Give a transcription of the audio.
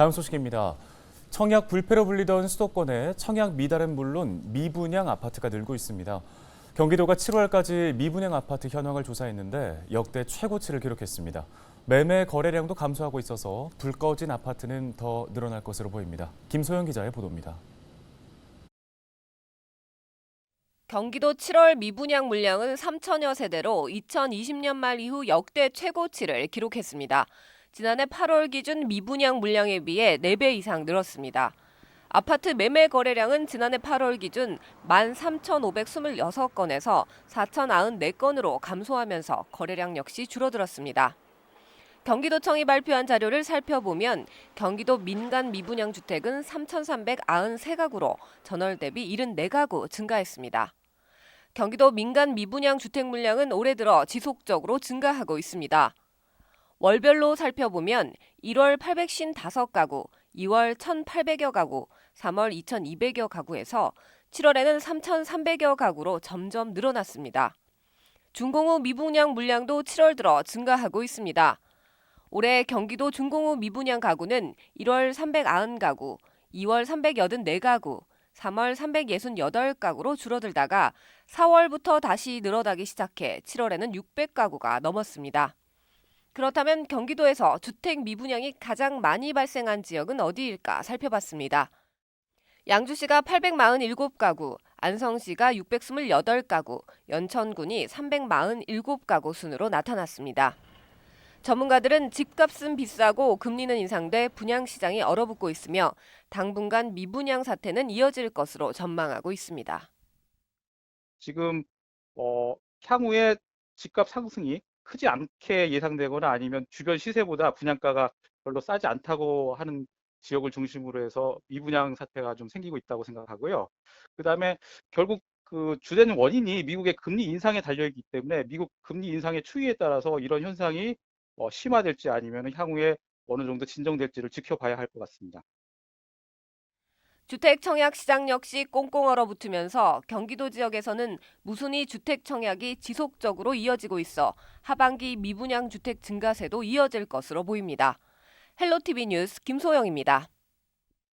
다음 소식입니다. 청약 불패로 불리던 수도권에 청약 미달은 물론 미분양 아파트가 늘고 있습니다. 경기도가 7월까지 미분양 아파트 현황을 조사했는데 역대 최고치를 기록했습니다. 매매 거래량도 감소하고 있어서 불 꺼진 아파트는 더 늘어날 것으로 보입니다. 김소영 기자의 보도입니다. 경기도 7월 미분양 물량은 3천여 세대로 2020년 말 이후 역대 최고치를 기록했습니다. 지난해 8월 기준 미분양 물량에 비해 4배 이상 늘었습니다. 아파트 매매 거래량은 지난해 8월 기준 13,526건에서 4,094건으로 감소하면서 거래량 역시 줄어들었습니다. 경기도청이 발표한 자료를 살펴보면 경기도 민간 미분양 주택은 3,393가구로 전월 대비 74가구 증가했습니다. 경기도 민간 미분양 주택 물량은 올해 들어 지속적으로 증가하고 있습니다. 월별로 살펴보면 1월 855가구, 2월 1,800여 가구, 3월 2,200여 가구에서 7월에는 3,300여 가구로 점점 늘어났습니다. 준공후 미분양 물량도 7월 들어 증가하고 있습니다. 올해 경기도 준공후 미분양 가구는 1월 390가구, 2월 384가구, 3월 368가구로 줄어들다가 4월부터 다시 늘어나기 시작해 7월에는 600가구가 넘었습니다. 그렇다면 경기도에서 주택 미분양이 가장 많이 발생한 지역은 어디일까 살펴봤습니다. 양주시가 847가구, 안성시가 628가구, 연천군이 347가구 순으로 나타났습니다. 전문가들은 집값은 비싸고 금리는 인상돼 분양 시장이 얼어붙고 있으며 당분간 미분양 사태는 이어질 것으로 전망하고 있습니다. 지금 어, 향후에 집값 상승이 크지 않게 예상되거나 아니면 주변 시세보다 분양가가 별로 싸지 않다고 하는 지역을 중심으로 해서 미분양 사태가 좀 생기고 있다고 생각하고요. 그 다음에 결국 그 주된 원인이 미국의 금리 인상에 달려 있기 때문에 미국 금리 인상의 추이에 따라서 이런 현상이 어, 심화될지 아니면 향후에 어느 정도 진정될지를 지켜봐야 할 것 같습니다. 주택 청약 시장 역시 꽁꽁 얼어붙으면서 경기도 지역에서는 무순위 주택 청약이 지속적으로 이어지고 있어 하반기 미분양 주택 증가세도 이어질 것으로 보입니다. 헬로티비 뉴스 김소영입니다.